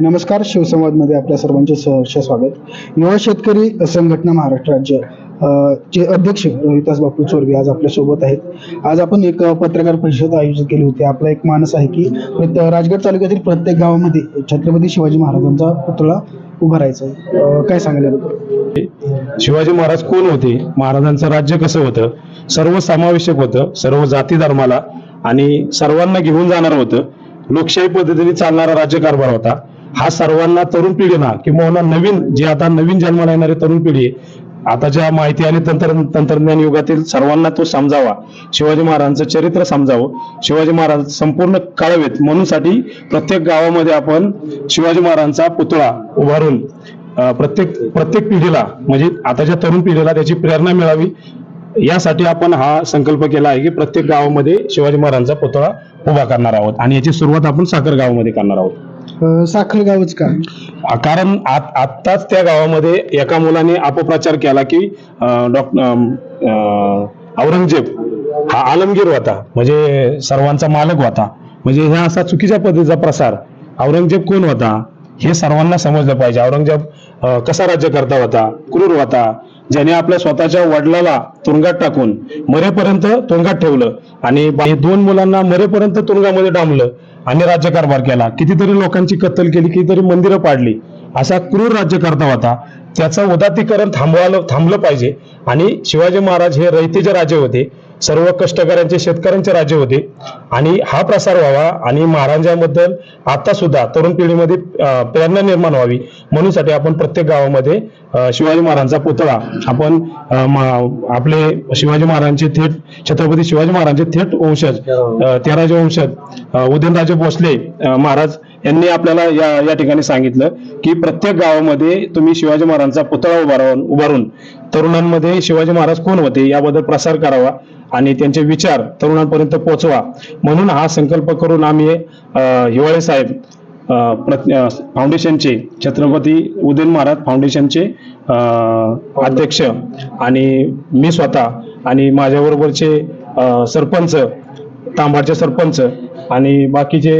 नमस्कार शिवसंवादमध्ये आपल्या सर्वांचे सहर्ष स्वागत. युवा शेतकरी संघटना महाराष्ट्र राज्य चे अध्यक्ष रोहितास बापू चोरगे आज आपल्यासोबत आहेत. आज आपण एक पत्रकार परिषद आयोजित केली होती. आपला एक मानस आहे की राजगड तालुक्यातील प्रत्येक गावामध्ये छत्रपती शिवाजी महाराजांचा पुतळा उभारायचा काय सांगायला शिवाजी महाराज कोण होते? महाराजांचं राज्य कसं होतं? सर्व समावेशक होतं सर्व जाती धर्माला आणि सर्वांना घेऊन जाणार होतं. लोकशाही पद्धतीने चालणारा राज्यकारभार होता. हा सर्वांना तरुण पिढीना किंवा नवीन जे आता नवीन जन्माला येणारी तरुण पिढी आताच्या माहिती आणि तंत्र तंत्रज्ञान युगातील सर्वांना तो समजावा. शिवाजी महाराजांचं चरित्र समजावं. शिवाजी महाराज संपूर्ण कळावेत. म्हणूनसाठी प्रत्येक गावामध्ये आपण शिवाजी महाराजांचा पुतळा उभारून प्रत्येक प्रत्येक पिढीला म्हणजे आताच्या तरुण पिढीला त्याची प्रेरणा मिळावी यासाठी आपण हा संकल्प केला आहे की प्रत्येक गावामध्ये शिवाजी महाराजांचा पुतळा उभा करणार आहोत. आणि याची सुरुवात आपण साखर गावामध्ये करणार आहोत. साखर गावच का? कारण आत्ताच त्या गावामध्ये एका मुलाने अपप्रचार केला की डॉक्टर औरंगजेब हा आलमगीर होता. म्हणजे सर्वांचा मालक होता. म्हणजे ह्या असा चुकीच्या पद्धतीचा प्रसार. औरंगजेब कोण होता? हे सर्वांना समजलं पाहिजे. औरंगजेब कसा कसा राज्यकर्ता होता? क्रूर होता? ज्याने आपल्या स्वतःच्या वडिलाला तुरुंगात टाकून मरेपर्यंत तुरुंगात ठेवलं आणि दोन मुलांना मरेपर्यंत तुरुंगामध्ये डांबलं आणि राज्यकारभार केला. कितीतरी लोकांची कत्तल केली कितीतरी मंदिरं पाडली. असा क्रूर राज्यकर्ता होता. त्याचं उदातीकरण थांबवायला थांबलं पाहिजे. आणि शिवाजी महाराज हे रयतेचे राजे होते. सर्व कष्टकऱ्यांचे शेतकऱ्यांचे राज्य होते. आणि हा प्रसार व्हावा आणि महाराजांबद्दल आता सुद्धा तरुण पिढीमध्ये प्रेरणा निर्माण व्हावी. म्हणूनसाठी आपण प्रत्येक गावामध्ये शिवाजी महाराजांचा पुतळा. आपण आपले शिवाजी महाराजांचे थेट छत्रपती शिवाजी महाराजांचे थेट वंशज तेराजे वंशज उदयनराजे भोसले महाराज यांनी आपल्याला या या ठिकाणी सांगितलं की प्रत्येक गावामध्ये तुम्ही शिवाजी महाराजांचा पुतळा उभारून उभारून तरुणांमध्ये शिवाजी महाराज कोण होते याबद्दल प्रसार करावा आणि त्यांचे विचार तरुणांपर्यंत पोहोचवा म्हणून हा संकल्प करून आम्ही हिवाळे साहेब फाउंडेशनचे छत्रपती उदयन महाराज फाउंडेशनचे अध्यक्ष आणि मी स्वतः आणि माझ्याबरोबरचे सरपंच तांबाडचे सरपंच आणि बाकीचे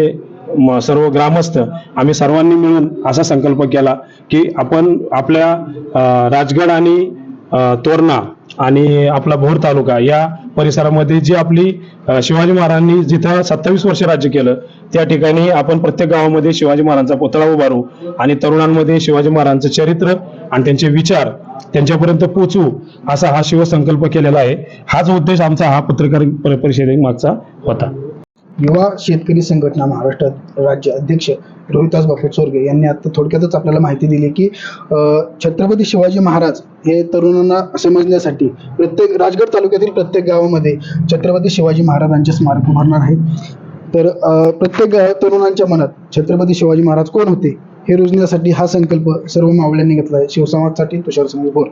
म- सर्व ग्रामस्थ आम्ही सर्वांनी मिळून असा संकल्प केला की आपण आपल्या राजगड आणि तोरणा आणि आपला भोर तालुका या परिसरामध्ये जी आपली शिवाजी महाराजांनी जिथं सत्तावीस वर्ष राज्य केलं त्या ठिकाणी आपण प्रत्येक गावामध्ये शिवाजी महाराजांचा पुतळा उभारू आणि तरुणांमध्ये शिवाजी महाराजांचं चरित्र आणि त्यांचे विचार त्यांच्यापर्यंत पोचवू असा हा शिवसंकल्प केलेला आहे. हाच उद्देश आमचा हा पत्रकार परिषदे मागचा होता. युवा शेतकरी संघटना महाराष्ट्र राज्य अध्यक्ष रोहितास बापू चोरगे यांनी आता थोडक्यातच आपल्याला माहिती दिली की छत्रपती शिवाजी महाराज हे तरुणांना समजण्यासाठी प्रत्येक राजगड तालुक्यातील प्रत्येक गावामध्ये छत्रपती शिवाजी महाराजांचे स्मारक उभारणार आहे तर प्रत्येक तरुणांच्या मनात छत्रपती शिवाजी महाराज कोण होते हे रुजण्यासाठी हा संकल्प सर्व मावळ्यांनी घेतला आहे शिवसंवादसाठी तुषार समजभोर